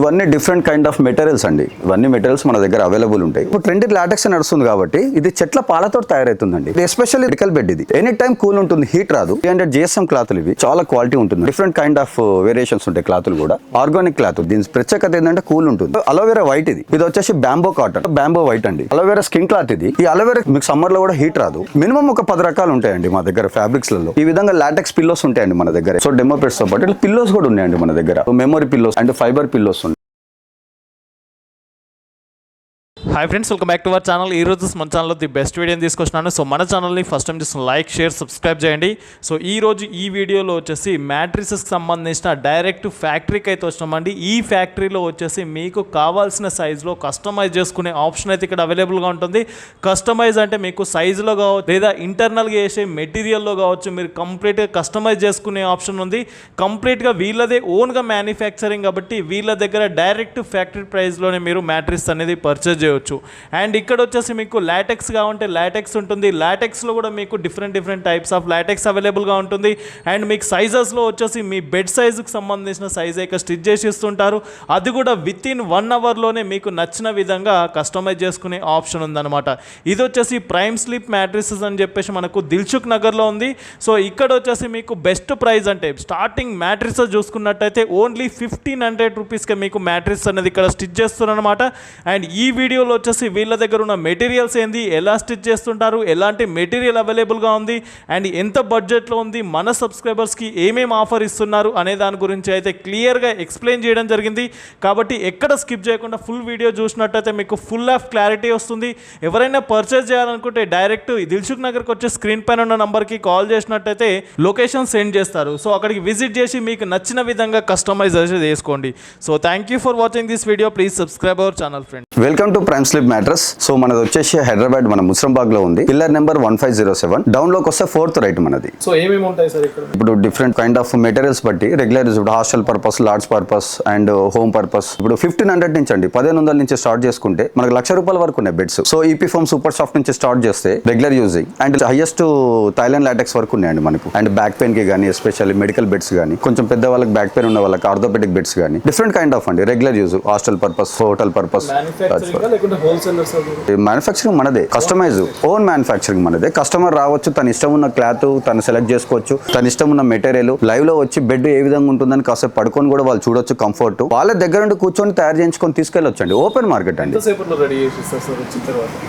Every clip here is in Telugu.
ఇవన్నీ డిఫరెంట్ కైండ్ ఆఫ్ మెటీరియల్స్ అండి. ఇవన్నీ మెటీరియల్స్ మన దగ్గర అవైలబుల్ ఉంటాయి. ఇప్పుడు ట్రెండ్ లాటెక్స్ నడుస్తుంది కాబట్టి ఇది చెట్ల పాలతో తయారవుతుందండి. ఇది ఎస్పెషల్లీ మెడికల్ బెడ్ ఇది. ఎనీ టైం కూల్ ఉంటుంది హీట్ రాదు. త్రీ హండ్రెడ్ జిఎస్ఎం క్లాత్లు ఇవి. చాలా క్వాలిటీ ఉంటుంది. డిఫరెంట్ కైండ్ ఆఫ్ వేరియేషన్స్ ఉంటాయి క్లాత్లు కూడా. ఆర్గానిక్ క్లాత్ దీని ప్రత్యేకత ఏంటంటే కూల్ ఉంటుంది. అలోవెరా వైట్ ఇది. ఇది వచ్చేసి బ్యాంబో కాటన్ బ్యాంబో వైట్ అండి. అలోవేరా స్కిన్ క్లాత్ ఇది. ఈ అలోవేరా మీకు సమ్మర్లో కూడా హీట్ రాదు. మినిమం ఒక పది రకాలు ఉంటాయండి మా దగ్గర ఫ్యాబ్రిక్స్లలో. ఈ విధంగా లాటెక్స్ పిల్లోస్ ఉంటాయండి మన దగ్గర. సో డెమో పెట్స్తో పాటు ఇట్లా పిల్లోస్ కూడా ఉన్నాయండి మన దగ్గర. Memory pillows and fibre pillows hi friends welcome back to our channel ఈ రోజు మన ఛానల్లో ది బెస్ట్ వీడియోని తీసుకొచ్చినాను సో మన ఛానల్ని ఫస్ట్ టైం చూసిన లైక్ షేర్ సబ్స్క్రైబ్ చేయండి. సో ఈ రోజు ఈ వీడియోలో వచ్చేసి మ్యాట్రిసెస్కి సంబంధించిన డైరెక్ట్ ఫ్యాక్టరీకి అయితే వచ్చినామండి ఈ ఫ్యాక్టరీలో వచ్చేసి మీకు కావాల్సిన సైజులో కస్టమైజ్ చేసుకునే ఆప్షన్ అయితే ఇక్కడ అవైలబుల్గా ఉంటుంది. కస్టమైజ్ అంటే మీకు సైజులో కావచ్చు లేదా ఇంటర్నల్గా వేసే మెటీరియల్లో కావచ్చు మీరు కంప్లీట్గా కస్టమైజ్ చేసుకునే ఆప్షన్ ఉంది. కంప్లీట్గా వీళ్ళదే ఓన్గా మ్యానుఫ్యాక్చరింగ్ కాబట్టి వీళ్ళ దగ్గర డైరెక్ట్ ఫ్యాక్టరీ ప్రైస్లోనే మీరు మ్యాట్రిస్ అనేది పర్చేజ్ చేయవచ్చు అండ్ ఇక్కడ వచ్చేసి మీకు లాటెక్స్ కావంటే లాటెక్స్ ఉంటుంది. లాటెక్స్లో కూడా మీకు different different types of latex అవైలబుల్గా ఉంటుంది. అండ్ మీకు సైజెస్లో వచ్చేసి మీ బెడ్ సైజుకి సంబంధించిన సైజ్ అయితే స్టిచ్ చేసి ఇస్తుంటారు. అది కూడా విత్ ఇన్ వన్ అవర్లోనే మీకు నచ్చిన విధంగా కస్టమైజ్ చేసుకునే ఆప్షన్ ఉందన్నమాట. ఇది వచ్చేసి ప్రైమ్ స్లీప్ మ్యాట్రిసెస్ అని చెప్పేసి మనకు దిల్చుక్ నగర్లో ఉంది. సో ఇక్కడ వచ్చేసి మీకు బెస్ట్ ప్రైస్ అంటే స్టార్టింగ్ మ్యాట్రిసెస్ చూసుకున్నట్టయితే ఓన్లీ ఫిఫ్టీన్ హండ్రెడ్ రూపీస్కే మీకు మ్యాట్రిస్ అనేది ఇక్కడ స్టిచ్ చేస్తున్నారనమాట అండ్ ఈ వీడియోలో వచ్చేసి వీళ్ళ దగ్గర ఉన్న మెటీరియల్స్ ఏంది? ఎలా స్టిచ్ చేస్తుంటారు? ఎలాంటి మెటీరియల్ అవైలబుల్గా ఉంది? అండ్ ఎంత బడ్జెట్లో ఉంది? మన సబ్స్క్రైబర్స్కి ఏమేమి ఆఫర్ ఇస్తున్నారు? అనే దాని గురించి అయితే క్లియర్గా ఎక్స్ప్లెయిన్ చేయడం జరిగింది. కాబట్టి ఎక్కడ స్కిప్ చేయకుండా ఫుల్ వీడియో చూసినట్టయితే మీకు ఫుల్ ఆఫ్ క్లారిటీ వస్తుంది. ఎవరైనా పర్చేస్ చేయాలనుకుంటే డైరెక్ట్ దిల్సుఖ్ నగర్కి వచ్చే స్క్రీన్ పైన ఉన్న నంబర్కి కాల్ చేసినట్టయితే లొకేషన్ సెండ్ చేస్తారు. సో అక్కడికి విజిట్ చేసి మీకు నచ్చిన విధంగా కస్టమైజ్ చేసుకోండి so thank you for watching this video. Please subscribe our channel friend welcome to prime sleep mattress so మనది వచ్చేసి హైదరాబాద్ మన ముస్రంబాగ్లో ఉంది. Pillar number one five zero seven డౌన్లోకి వస్తే ఫోర్త్ రైట్ మనది. సో ఏమేమి ఉంటాయి సార్ ఇక్కడ? ఇప్పుడు డిఫరెంట్ కైండ్ ఆఫ్ మెటీరియల్స్ బట్టి రెగ్యులర్ ఇప్పుడు hostel purpose lodge purpose and home purpose ఇప్పుడు ఫిఫ్టీన్ హండ్రెడ్ నుంచి అండి పదిహేను వందల నుంచి స్టార్ట్ చేసుకుంటే మనకు లక్ష రూపాయల వరకు ఉన్నాయి beds so EP foam super soft నుంచి స్టార్ట్ చేస్తే regular using and highest Thailand latex వరకు ఉన్నాయండి మనకు. అండ్ బ్యాక్ పెయిన్కి కానీ ఎస్పెషల్లీ మెడికల్ బెడ్స్ కానీ కొంచెం పెద్ద వాళ్ళకి బ్యాక్ పెయిన్ ఉన్న వాళ్ళకి ఆర్థోపెడిక్ బెడ్స్ కానీ డిఫరెంట్ కైండ్ ఆఫ్ అండి regular use hostel purpose hotel purpose లేకుంటే హోల్సేలర్స్ మ్యానుఫ్యాక్చరింగ్ మనదే. కస్టమైజ్ ఓన్ మ్యానుఫ్యాక్చరింగ్ మనదే. కస్టమర్ రావచ్చు తన ఇష్టం ఉన్న క్లాత్ తను సెలెక్ట్ చేసుకోవచ్చు తన ఇష్టం ఉన్న మెటీరియల్ లైవ్లో వచ్చి బెడ్ ఏ విధంగా ఉంటుందని కాసేపు పడుకొని కూడా వాళ్ళు చూడొచ్చు కంఫర్ట్ వాళ్ళ దగ్గర నుండి కూర్చొని తయారు చేయించుకొని తీసుకెళ్ళొచ్చు అండి. ఓపెన్ మార్కెట్ అండి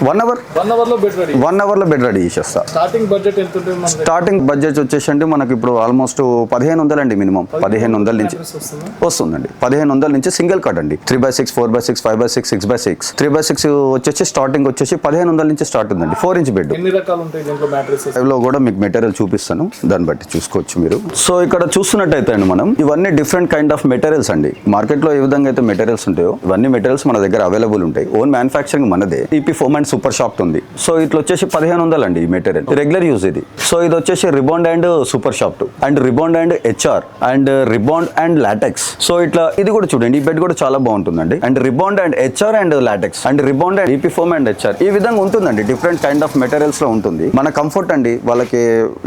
వన్ అవర్ వన్ అవర్లో బెడ్ రెడీ వన్ అవర్లో బెడ్ రెడీ చేసేస్తా. స్టార్టింగ్ బడ్జెట్ ఎంత ఉంటుంది మన స్టార్టింగ్ బడ్జెట్ వచ్చేసి అండి మనకి ఇప్పుడు ఆల్మోస్ట్ పదిహేను వందలు అండి మినిమం పదిహేను వందల నుంచి వస్తుందండి. పదిహేను వందల నుంచి సింగిల్ కట్ అండి. Three by six four by six five by six six by six three by six వచ్చేసి స్టార్టింగ్ వచ్చేసి పదిహేను వందల నుంచి స్టార్ట్ ఉందండి. ఫోర్ ఇంచ్ బెడ్ ఎన్ని రకాలు ఉంటాయి దీంట్లో మ్యాట్రిసెస్లో కూడా మీకు మెటీరియల్ చూపిస్తాను. దాన్ని బట్టి చూసుకోవచ్చు మీరు. సో ఇక్కడ చూస్తున్నట్టయితే అండి మనం ఇవన్నీ డిఫరెంట్ కైండ్ ఆఫ్ మెటీరియల్స్ అండి. మార్కెట్లో ఏ విధంగా అయితే మెటీరియల్స్ ఉంటాయో ఇవన్నీ మెటీరియల్స్ మన దగ్గర అవైలబుల్ ఉంటాయి. ఓన్ మ్యానుఫాక్చరింగ్ మనదే. EP foam and super soft ఉంది. సో ఇట్లా వచ్చేసి పదిహేను వందలు అండి ఈ మెటీరియల్ రెగ్యులర్ యూజ్ ఇది. సో ఇది వచ్చేసి rebond and super soft and rebond and HR and rebond and latex so ఇట్లా ఇది కూడా చూడండి. ఈ బెడ్ కూడా చాలా బాగుంటుందండి. And rebond and HR and latex and rebond and EP foam and HR ఈ విధంగా ఉంటుందండి. డిఫరెంట్ కైండ్ ఆఫ్ మెటీరియల్స్లో ఉంటుంది. మన కంఫర్ట్ అండి వాళ్ళకి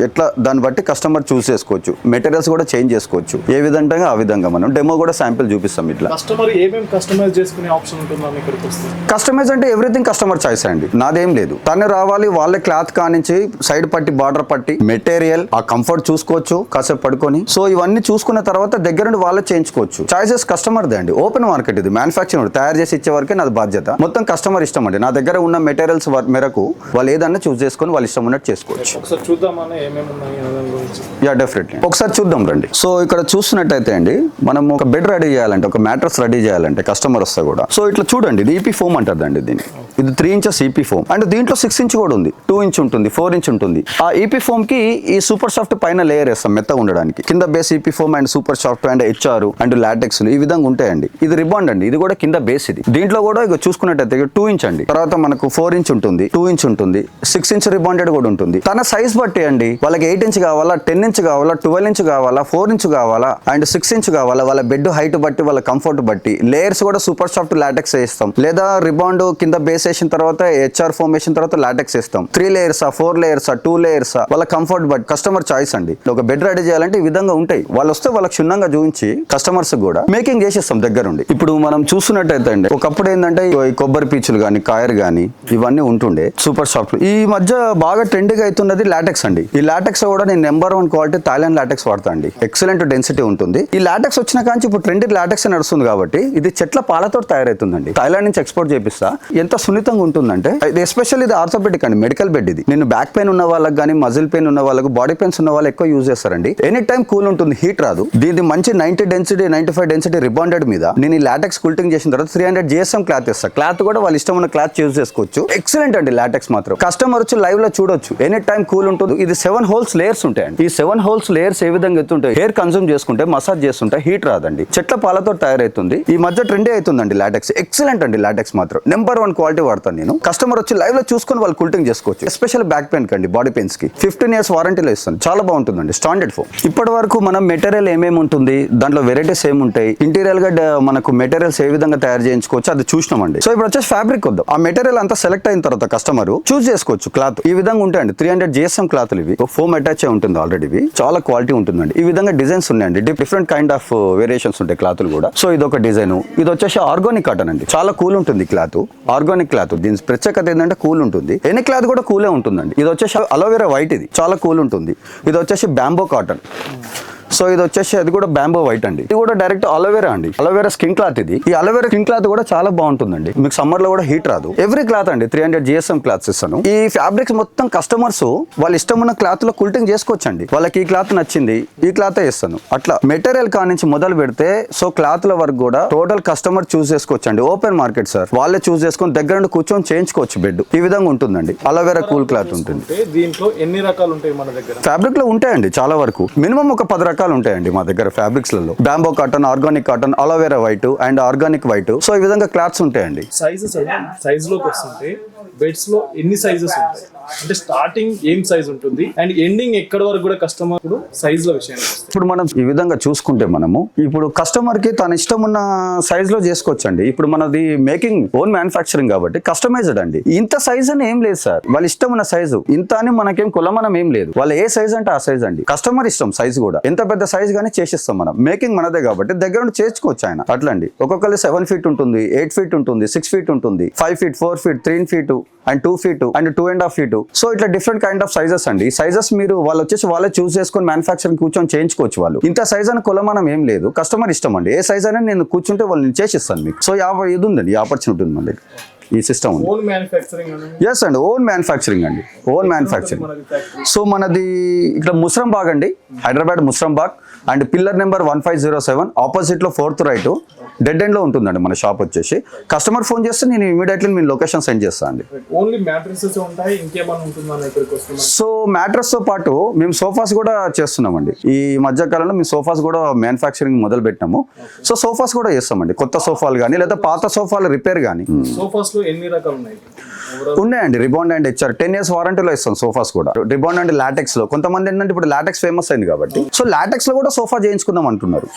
ఎట్లా దాన్ని బట్టి కస్టమర్ చూస్ చేసుకోవచ్చు. మెటీరియల్స్ కూడా చేంజ్ చేసుకోవచ్చు. ఏ విధంగా ఆ విధంగా మనం డెమో కూడా శాంపిల్ చూపిస్తాం ఇట్లా. కస్టమర్ ఏమేమి కస్టమైజ్ చేసుకునే ఆప్షన్ ఉంటుందా మీకు ఇక్కడికి వస్తే. కస్టమైజ్ అంటే ఎవ్రీథింగ్ కస్టమర్ చాయిస్ అండి. నాదేం లేదు. తను రావాలి వాళ్ళ క్లాత్ కానించి సైడ్ పట్టి బార్డర్ పట్టి మెటీరియల్ ఆ కంఫర్ట్ చూసుకోవచ్చు కాసేపు పడుకొని. సో ఇవన్నీ చూసుకున్న తర్వాత దగ్గర నుండి వాళ్ళే చేయించుకోవచ్చు. చాయిసెస్ కస్టమర్ దే అండి. ఓపెన్ మార్కెట్ ఇది. మ్యానుఫాక్చరింగ్ తయారు చేసి ఇచ్చే వరకే నాది బాధ్యత. మొత్తం కస్టమర్ ఇష్టం అండి నా దగ్గర ఉన్న మెటీరియల్స్ మేరకు వాళ్ళు ఏదన్నా చూస్ చేసుకొని వాళ్ళు ఇష్టం ఉన్నట్టు చేసుకోవచ్చు. యా డెఫినెట్లీ ఒకసారి చూద్దాం రండి. సో ఇక్కడ చూస్తున్నట్టయితే అండి మనం ఒక బెడ్ రెడీ చేయాలంటే ఒక మ్యాట్రస్ రెడీ చేయాలంటే కస్టమర్ వస్తే కూడా. సో ఇట్లా చూడండి ఇది ఈపీ ఫోమ్ అంటారండి దీన్ని. ఇది three inches EP foam and దీంట్లో సిక్స్ ఇంచ్ కూడా ఉంది. టూ ఇంచ్ ఉంటుంది ఫోర్ ఇంచ్ ఉంటుంది. ఆ ఈపీ ఫోమ్కి ఈ సూపర్ సాఫ్ట్ పైన లేయర్ వేస్తాం మెత్తగా ఉండడానికి. కింద base EP foam and super soft and HR and latex ఈ విధంగా ఉంటాయండి. ఇది రిబాండ్ అండి ఇది కూడా కింద బేస్ ఇది. దీంట్లో కూడా ఇక చూసుకున్నట్టయితే అయితే టూ ఇంచ్ అండి. తర్వాత మనకు ఫోర్ ఇంచ్ ఉంటుంది టూ ఇంచ్ ఉంటుంది సిక్స్ ఇంచ్ రిబాండెడ్ కూడా ఉంటుంది. తన సైజ్ బట్టి అండి వాళ్ళకి ఎయిట్ ఇంచ్ కావాలా టెన్ ఇంచ్ కావాలా ట్వెల్వ్ ఇంచ్ కావాలా ఫోర్ ఇంచ్ కావాలా అండ్ సిక్స్ ఇంచ్ కావాలా వాళ్ళ బెడ్ హైట్ బట్టి వాళ్ళ కంఫర్ట్ బట్టి లేయర్స్ కూడా సూపర్ సాఫ్ట్ లాటెక్స్ వేస్తాం. లేదా రిబాండ్ కింద బేస్ వేసిన తర్వాత హెచ్ఆర్ ఫోమ్ వేసిన తర్వాత లాటెక్స్ వేస్తాం. Three layers four layers two layers వాళ్ళ కంఫర్ట్ బట్టి కస్టమర్ చాయిస్ అండి. ఒక బెడ్ రెడీ చేయాలంటే ఈ విధంగా ఉంటాయి. వాళ్ళు వస్తే వాళ్ళకి క్షుణ్ణంగా చూపించి కస్టమర్స్ కూడా మేకింగ్ చేసేస్తాం దగ్గరుండి. ఇప్పుడు మనం చూస్తున్నట్టయితే అండి ఒకప్పుడు ఏంటంటే కొబ్బరి రబ్బర్ పీచులు కానీ కాయర్ కానీ ఇవన్నీ ఉంటుండే సూపర్ సాఫ్ట్ ఈ మధ్య బాగా ట్రెండింగ్ అవుతున్నది లాటెక్స్ అండి. ఈ లాటెక్స్ కూడా నేను number one quality Thailand latex వాడతా అండి. ఎక్సలెంట్ డెన్సిటీ ఉంటుంది. ఈ లాటెక్స్ వచ్చిన కానీ ఇప్పుడు ట్రెండ్ లాటెక్స్ నడుస్తుంది కాబట్టి ఇది చెట్ల పాలతో తయారవుతుందండి థాయిలాండ్ నుంచి ఎక్స్పోర్ట్ చేపిస్తా. ఎంత సున్నితంగా ఉంటుందంటే ఇది ఎస్పెషల్ ఇది ఆర్థోపెడిక్ అండి మెడికల్ బెడ్ ఇది. నేను బ్యాక్ పెయిన్ ఉన్న వాళ్ళకి కానీ మజిల్ పెయిన్ ఉన్న వాళ్ళకి బాడీ పెయిన్స్ ఉన్న వాళ్ళు ఎక్కువ యూజ్ చేస్తారండి. ఎనీ టైం కూల్ ఉంటుంది హీట్ రాదు. దీని మంచి ninety density ninety five density rebonded మీద నేను ఈ లాటెక్స్ కుల్టింగ్ చేసిన తర్వాత త్రీ హండ్రెడ్ జిఎస్ఎం క్లాత్ ఇస్తా క్లాత్ కూడా వాళ్ళ ఇష్టం ఉన్న క్లాత్ చూస్ చేసుకోవచ్చు. ఎక్సలెంట్ అండి లాటెక్స్ మాత్రం. కస్టమర్ వచ్చి లైవ్లో చూడొచ్చు. ఎనీ టైం కూల్ ఉంటుంది. ఇది సెవెన్ హోల్స్ లేయర్స్ ఉంటాయండి. ఈ సెవెన్ హోల్స్ లేయర్స్ ఏ విధంగా ఎత్తుంటాయి హెయిర్ కన్సూమ్ చేసుకుంటే మసాజ్ చేస్తుంటే హీట్ రాదండి. చెట్ల పాలతో తయారవుతుంది ఈ మధ్య ట్రెండే అవుతుందండి లాటెక్స్ ఎక్సలెంట్ అండి లాటెక్స్ మాత్రం. నెంబర్ వన్ క్వాలిటీ వాడతాను నేను. కస్టమర్ వచ్చి లైవ్లో చూసుకొని వాళ్ళు కూల్టింగ్ చేసుకోవచ్చు. ఎస్పెషల్ బ్యాక్ పెయిన్ కండి బాడీ పెయిన్స్కి. ఫిఫ్టీన్ ఇయర్స్ వారంటీలో ఇస్తాను. చాలా బాగుంటుందండి. స్టాండర్డ్ ఫోన్ ఇప్పటి వరకు మనం మెటీరియల్ ఏమేమి ఉంటుంది దాంట్లో వెరైటీస్ ఏముంటాయి ఇంటీరియల్గా మనకు మెటీరియల్స్ ఏ విధంగా తయారు చేయించుకోవచ్చు అది చూసినామండి. సో ఇప్పుడు వచ్చేసి ఫ్యాబ్రిక్ వద్దాం. ఆ మెటీరియల్ అంతా సెలెక్ట్ అయిన తర్వాత కస్టమర్ చూస్ చేసుకోవచ్చు క్లాత్ ఈ విధంగా ఉంటాయండి. త్రీ హండ్రెడ్ జిఎస్ఎం క్లాత్లు ఇవి. ఫోమ్ అటాచ్ అయి ఉంటుంది ఆల్రెడీ ఇవి. చాలా క్వాలిటీ ఉంటుందండి. ఈ విధంగా డిజైన్స్ ఉన్నాయండి. డిఫరెంట్ కైండ్ ఆఫ్ వేరియేషన్స్ ఉంటాయి క్లాత్లు కూడా. సో ఇది ఒక డిజైన్ ఇది వచ్చేసి ఆర్గానిక్ కాటన్ అండి. చాలా కూల్ ఉంటుంది క్లాత్ ఆర్గానిక్ క్లాత్ దీని ప్రత్యేకత ఏంటంటే కూల్ ఉంటుంది. ఎన్ని క్లాత్ కూడా కూలే ఉంటుందండి. ఇది వచ్చేసి అలోవెరా వైట్ ఇది. చాలా కూల్ ఉంటుంది. ఇది వచ్చేసి బ్యాంబో కాటన్ సో ఇది వచ్చేసి అది కూడా బ్యాంబో వైట్ అండి. ఇది కూడా డైరెక్ట్ అలోవెరా అండి. అలోవెరా స్కిన్ క్లాత్ ఇది. ఈ అలోవెరా స్కిన్ క్లాత్ కూడా చాలా బాగుంటుందండి. మీకు సమ్మర్లో కూడా హీట్ రాదు. ఎవ్రీ క్లాత్ అండి త్రీ హండ్రెడ్ జిఎస్ఎం క్లాత్స్ ఇస్తాను. ఈ ఫ్యాబ్రిక్స్ మొత్తం కస్టమర్స్ వాళ్ళ ఇష్టం ఉన్న క్లాత్లో కుల్టింగ్ చేసుకోవచ్చండి. వాళ్ళకి ఈ క్లాత్ నచ్చింది ఈ క్లాత్ ఇస్తాను. అట్లా మెటీరియల్ కా నుంచి మొదలు పెడితే సో క్లాత్ల వరకు కూడా టోటల్ కస్టమర్ చూస్ చేసుకోవచ్చు అండి ఓపెన్ మార్కెట్ సార్ వాళ్ళే చూస్ చేసుకొని దగ్గర నుండి కూర్చొని చేయించుకోవచ్చు బెడ్ ఈ విధంగా ఉంటుందండి. అలోవెరా కూల్ క్లాత్ ఉంటుంది. దీంట్లో ఎన్ని రకాలు ఉంటాయి మన దగ్గర? ఫ్యాబ్రిక్లో ఉంటాయండి చాలా వరకు. మినిమం ఒక పది రకాలు ఉంటాయండి మా దగ్గర ఫ్యాబ్రిక్స్లలో bamboo cotton organic cotton aloe vera white and organic white. So ఈ విధంగా క్లాత్స్ ఉంటాయండి. సైజెస్ సైజ్లోకి వస్తుంటే బెడ్స్లో ఎన్ని సైజెస్ ఉంటాయి? అంటే స్టార్టింగ్ ఏం సైజ్ ఉంటుంది? అండ్ ఎండింగ్ ఎక్కడ వరకు కూడా కస్టమర్ ఇప్పుడు సైజ్లో వస్తే ఇప్పుడు మనం ఈ విధంగా చూసుకుంటే మనము ఇప్పుడు కస్టమర్కి తన ఇష్టం ఉన్న సైజ్లో చేసుకోవచ్చండి. ఇప్పుడు మనది మేకింగ్ ఓన్ మ్యానుఫాక్చరింగ్ కాబట్టి కస్టమైజ్డ్ అండి. ఇంత సైజ్ అని ఏం లేదు సార్. వాళ్ళ ఇష్టం ఉన్న సైజు ఇంత అని మనకేం కులమనం ఏం లేదు. వాళ్ళ ఏ సైజ్ అంటే ఆ సైజ్ అండి. కస్టమర్ ఇష్టం సైజ్ కూడా. ఎంత పెద్ద సైజ్ గానీ చేసిస్తాం మనం. మేకింగ్ మనదే కాబట్టి దగ్గర నుండి చేసుకోవచ్చు ఆయన. అట్లా అండి ఒక్కొక్కరు సెవెన్ ఫీట్ ఉంటుంది ఎయిట్ ఫీట్ ఉంటుంది సిక్స్ ఫీట్ ఉంటుంది five feet four feet three feet and two feet and two and half feet so ఇట్లా డిఫరెంట్ కైండ్ ఆఫ్ సైజెస్ అండి. సైజెస్ మీరు వాళ్ళు వచ్చేసి వాళ్ళే చూస్ చేసుకొని మ్యానుఫాక్చరింగ్ కూర్చొని చేయించుకోవచ్చు వాళ్ళు. ఇంత సైజ్ అని కులమనం ఏం లేదు. కస్టమర్ ఇష్టం అండి. ఏ సైజ్ అయినా నేను కూర్చుంటే వాళ్ళు నేను చేసిస్తాను మీకు. సో యాభై ఇది ఉందండి ఆపర్చునిటీ ఉంది మన దగ్గర. ఈ సిస్టమ్ ఉంది. ఎస్ అండి. ఓన్ మ్యానుఫ్యాక్చరింగ్ అండి. ఓన్ మ్యానుఫ్యాక్చరింగ్ సో మనది ఇక్కడ ముస్రంబాగ్ అండి Hyderabad Musarambagh. And pillar number one five zero seven ఆపోజిట్లో ఫోర్త్ రైట్. డెడ్ ఎండ్లో ఉంటుందండి మన షాప్ వచ్చేసి. కస్టమర్ ఫోన్ చేస్తే నేను ఇమీడియట్లీ మీ లొకేషన్ సెండ్ చేస్తాను అండి. ఓన్లీ మ్యాట్రిసెస్ ఉంటాయి ఇంకేమైనా ఉంటుందా ఇక్కడికి వస్తున్నా సో మ్యాట్రస్తో పాటు మేము సోఫాస్ కూడా చేస్తున్నామండి. ఈ మధ్య కాలంలో మేము సోఫాస్ కూడా మ్యానుఫ్యాక్చరింగ్ మొదలు పెట్టినాము. సో సోఫాస్ కూడా చేస్తామండి. కొత్త సోఫాలు కానీ లేదా పాత సోఫాల రిపేర్ కానీ సోఫాస్లో ఎన్ని రకాలు ఉన్నాయి? ఉన్నాయండి. Rebond and HR ten years వారంటీలో ఇస్తాం సోఫాస్ కూడా. రిబాండ్ అండ్ లాటెక్స్లో. కొంతమంది ఏంటంటే ఇప్పుడు లాటెక్స్ ఫేమస్ అయింది కాబట్టి. సో లాటెక్స్లో కూడా సోఫా చేయించుకుందాం అంటున్నారు.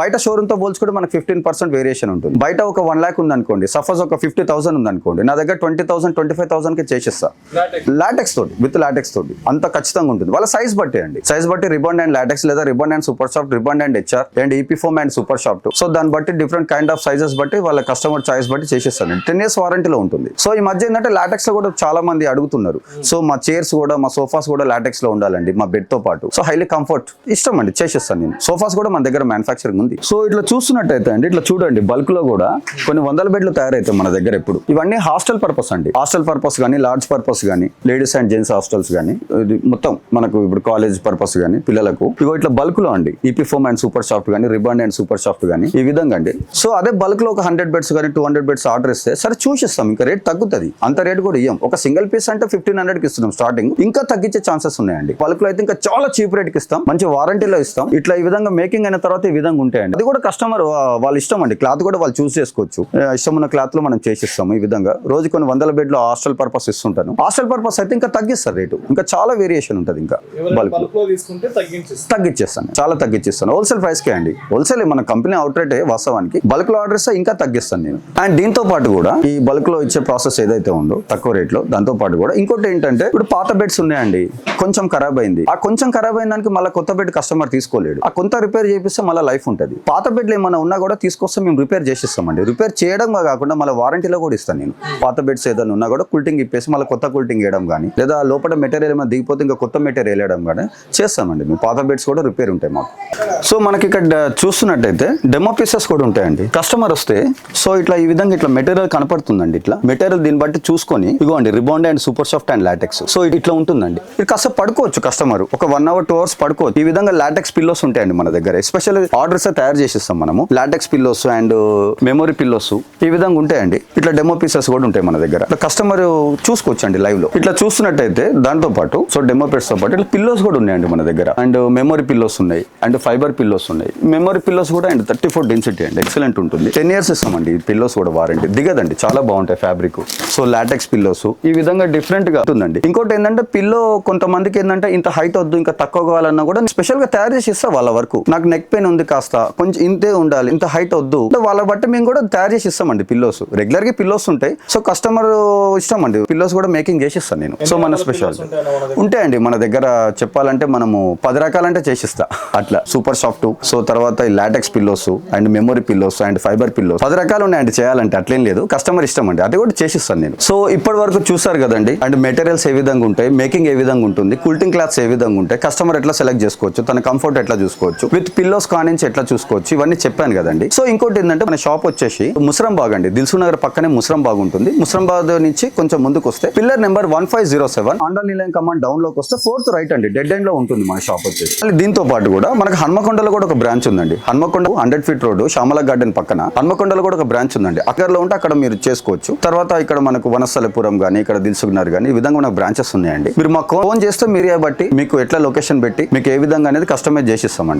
బయట షోరూమ్తో పోల్చుకుంటే మనకి ఫిఫ్టీన్ పర్సెంట్ వేరియేషన్ ఉంటుంది. బయట ఒక వన్ ల్యాక్ ఉంది అనుకోండి సఫోజ్ ఒక ఫిఫ్టీ థౌసండ్ ఉంది అనుకోండి నా దగ్గర ట్వంటీ థౌసండ్ ట్వంటీ ఫైవ్ థౌసండ్కి చేసిస్తా. లాటెక్స్ లాటెక్స్ తోటి విత్ లాటెక్స్ తోటి. అంత ఖచ్చితంగా ఉంటుంది. వాళ్ళ సైజ్ బట్టి అండి. సైజ్ బట్టి రిబాండ్ అండ్ లాటెక్స్ లేదా rebond and super soft rebond and HR and EP foam and super soft so దాన్ని బట్టి డిఫరెంట్ కైండ్ ఆఫ్ సైజెస్ బట్టి వాళ్ళ కస్టమర్ చాయిస్ బట్టి చేసేస్తాను. టెన్ ఇయర్స్ వారంటీలో ఉంటుంది. సో ఈ మధ్య ఏంటంటే లాటెక్స్లో కూడా చాలా మంది అడుగుతున్నారు. సో మా చైర్స్ కూడా మా సోఫాస్ కూడా లాటెక్స్లో ఉండాలండి మా బెడ్తో పాటు. సో హైలీ కంఫర్ట్ ఇష్టం అండి చేసేస్తాను జరిగింది సోఫాస్ కూడా మన దగ్గర మ్యానుఫాక్చరింగ్ ఉంది. సో ఇట్లా చూస్తున్నట్టయితే అండి ఇట్లా చూడండి బల్క్లో కూడా కొన్ని వందల బెడ్లు తయారైతే మన దగ్గర ఎప్పుడు. ఇవన్నీ హాస్టల్ పర్పస్ అండి. హాస్టల్ పర్పస్ కానీ లార్జ్ పర్పస్ కానీ లేడీస్ అండ్ జెంట్స్ హాస్టల్స్ కానీ ఇది మొత్తం మనకు ఇప్పుడు కాలేజ్ పర్పస్ కానీ పిల్లలకు. ఇగో ఇట్లా బల్క్లో అండి EP foam and super soft కానీ రిబాండ్ అండ్ సూపర్ సాఫ్ట్ కానీ ఈ విధంగా అండి. సో అదే బల్క్లో ఒక హండ్రెడ్ బెడ్స్ కానీ టూ హండ్రెడ్ బెడ్స్ ఆర్డర్ ఇస్తే సరే చూసిస్తాం ఇంకా రేట్ తగ్గుతుంది. అంత రేట్ కూడా ఇయ్యం. ఒక సింగిల్ పీస్ అంటే ఫిఫ్టీన్ హండ్రెడ్కి ఇస్తున్నాం స్టార్టింగ్ ఇంకా తగ్గించే ఛాన్సెస్ ఉన్నాయండి. బల్క్లో అయితే ఇంకా చాలా చీప్ రేట్కి ఇస్తాం. మంచి వారంటీలో ఇస్తాం. ఇట్లా ఈ విధంగా మేకింగ్ అయిన తర్వాత ఈ విధంగా ఉంటాయండి. అది కూడా కస్టమర్ వాళ్ళ ఇష్టం అండి. క్లాత్ కూడా వాళ్ళు చూస్ చేసుకోవచ్చు. ఇష్టం ఉన్న క్లాత్లో మనం చేసిస్తాము ఈ విధంగా. రోజు కొన్ని వందల బెడ్లు హాస్టల్ పర్పస్ ఇస్తుంటాను. హాస్టల్ పర్పస్ అయితే ఇంకా తగ్గిస్తారు రేటు. ఇంకా చాలా వేరియేషన్ ఉంటుంది ఇంకా బల్క్ తగ్గించేస్తాను చాలా తగ్గించేస్తాను హోల్సేల్ ప్రైస్ కే అండి. హోల్సేల్ మన కంపెనీ అవుట్ రేట్ వాస్తవానికి. బల్క్లో ఆర్డర్ ఇస్తే ఇంకా తగ్గిస్తాను నేను. అండ్ దీంతో పాటు కూడా ఈ బల్క్లో ఇచ్చే ప్రాసెస్ ఏదైతే ఉందో తక్కువ రేట్లో దాంతో పాటు కూడా. ఇంకోటి ఏంటంటే ఇప్పుడు పాత బెడ్స్ ఉన్నాయండి. కొంచెం ఖరాబ్ అయింది. ఆ కొంచెం ఖరాబ్ అయిన దానికి మళ్ళీ కొత్త బెడ్ కస్టమర్ తీసుకోలేడు. ఆ కొంత రిపేర్ చేపిస్తే మళ్ళీ లైఫ్ ఉంటుంది. పాత బెడ్లు ఏమైనా ఉన్నా కూడా తీసుకొస్తే మేము రిపేర్ చేసిస్తామండి. రిపేర్ చేయడం కాకుండా మళ్ళీ వారంటీలో కూడా ఇస్తాను నేను. పాత బెడ్స్ ఏదైనా ఉన్నా కూడా కుల్టింగ్ ఇప్పేసి మళ్ళీ కొత్త కుల్టింగ్ వేయడం కానీ లేదా లోపల మెటీరియల్ ఏమైనా దిగిపోతే ఇంకా కొత్త మెటీరియల్ వేయడం కానీ చేస్తామండి. మేము పాత బెడ్స్ కూడా రిపేర్ ఉంటాయి మాకు. సో మనకి ఇక్కడ చూస్తున్నట్టయితే డెమో పీసెస్ కూడా ఉంటాయండి. కస్టమర్ వస్తే సో ఇట్లా ఈ విధంగా ఇట్లా మెటీరియల్ కనపడుతుందండి ఇట్లా. మెటీరియల్ దీన్ని బట్టి చూసుకొని ఇగోండి rebound and super soft and latex so ఇట్లా ఉంటుందండి. ఇది కాస్త పడుకోవచ్చు కస్టమర్ ఒక వన్ అవర్ టూ అవర్స్ పడుకోవచ్చు. ఈ విధంగా లాటెక్స్ పిల్లోస్ ఉంటాయండి మన దగ్గర. ఎస్పెషల్ ఆర్డర్స్ తయారు చేసిస్తాం మనము. Latex pillows and memory pillows ఈ విధంగా ఉంటాయండి. ఇట్లా డెమో పీసెస్ కూడా ఉంటాయి మన దగ్గర. కస్టమర్ చూసుకోవచ్చండి లైవ్లో. ఇట్లా చూస్తున్నట్టయితే దాంతో పాటు సో డెమో పీస్తో పాటు ఇట్లా పిల్లోస్ కూడా ఉన్నాయండి మన దగ్గర. అండ్ మెమొరీ పిల్లోస్ ఉన్నాయి. అండ్ ఫైబర్ పిల్లోస్ ఉన్నాయి. మెమొరీ పిల్లోస్ కూడా అండ్ థర్టీ ఫోర్ డెన్సిటీ అండి. ఎక్సలెంట్ ఉంటుంది. టెన్ ఇయర్స్ ఇస్తామండి ఈ పిల్లోస్ కూడా వారంటీ దిగదండి. చాలా బాగుంటాయి ఫ్యాబ్రిక్ సో లాటెక్స్ పిల్లోస్ ఈ విధంగా డిఫరెంట్గా ఉంటుందండి. ఇంకోటి ఏంటంటే పిల్లో కొంతమందికి ఏంటంటే ఇంత హైట్ వద్దు ఇంకా తక్కువ కావాలన్నా కూడా స్పెషల్గా తయారు చేసి ఇస్తా వాళ్ళ వరకు. నాకు నెక్ పెయిన్ ఉంది కాస్త. కొంచెం ఇంతే ఉండాలి. ఇంత హైట్ వద్దు. వాళ్ళ బట్టి మేము కూడా తయారు చేసి ఇస్తామండి పిల్లోస్ రెగ్యులర్గా పిల్లోస్ ఉంటాయి. సో కస్టమర్ ఇష్టం అండి పిల్లోస్ కూడా మేకింగ్ చేసి ఇస్తాను నేను సో మన స్పెషల్ ఉంటాయండి. మన దగ్గర చెప్పాలంటే మనము పది రకాలంటే చేసిస్తా. అట్లా. సూపర్ సాఫ్ట్ సో తర్వాత ఈ latex pillows and memory pillows and fibre pillows పది రకాలు ఉన్నాయండి చేయాలంటే. అట్లేం లేదు. కస్టమర్ ఇష్టం అండి అది కూడా చేసిస్తాను నేను. సో ఇప్పటి వరకు చూసారు కదండి. అండ్ మెటీరియల్స్ ఏ విధంగా ఉంటాయి? మేకింగ్ ఏ విధంగా ఉంటుంది? కూల్టింగ్ క్లాత్స్ ఏ విధంగా ఉంటాయి? కస్టమర్ ఎట్లా సెలెక్ట్ చేసుకోవచ్చు? తన కంఫర్ట్ ఎట్లా చూసుకోవచ్చు. విత్ పిల్లోస్ కానించి ఎట్లా చూసుకోవచ్చు? ఇవన్నీ చెప్పాను కదండి. సో ఇంకోటి ఏంటంటే మన షాప్ వచ్చేసి ముసరంబాగ్ అండి. దిల్సు నగర్ పక్కనే ముసరంబాగ్ ఉంటుంది. ముసరంబాగ్ నుంచి కొంచెం ముందుకు వస్తే pillar number one five zero seven Andal Nilayam command డౌన్లోకి వస్తే ఫోర్త్ రైట్ అండి. డెడ్ ఎండ్లో ఉంటుంది మన షాప్ వచ్చేసి. మళ్ళీ దీంతో పాటు కూడా మనకి హన్మకొండలో కూడా ఒక బ్రాంచ్ ఉందండి. Hanamkonda hundred feet road Shyamala garden పక్కన హన్మకొండలో కూడా ఒక బ్రాంచ్ ఉందండి. అక్కడలో ఉంటే అక్కడ మీరు చేసుకోవచ్చు. తర్వాత ఇక్కడ మనకు వనస్థలపురం కానీ ఇక్కడ దిల్సుకున్నారు కానీ ఈ విధంగా మనకు బ్రాంచెస్ ఉన్నాయండి. మీరు మాకు ఫోన్ చేస్తే మీరే బట్టి మీకు ఎట్లా లొకేషన్ పెట్టి మీకు ఏ విధంగా అనేది కస్టమైజ్ చేస్తామండి.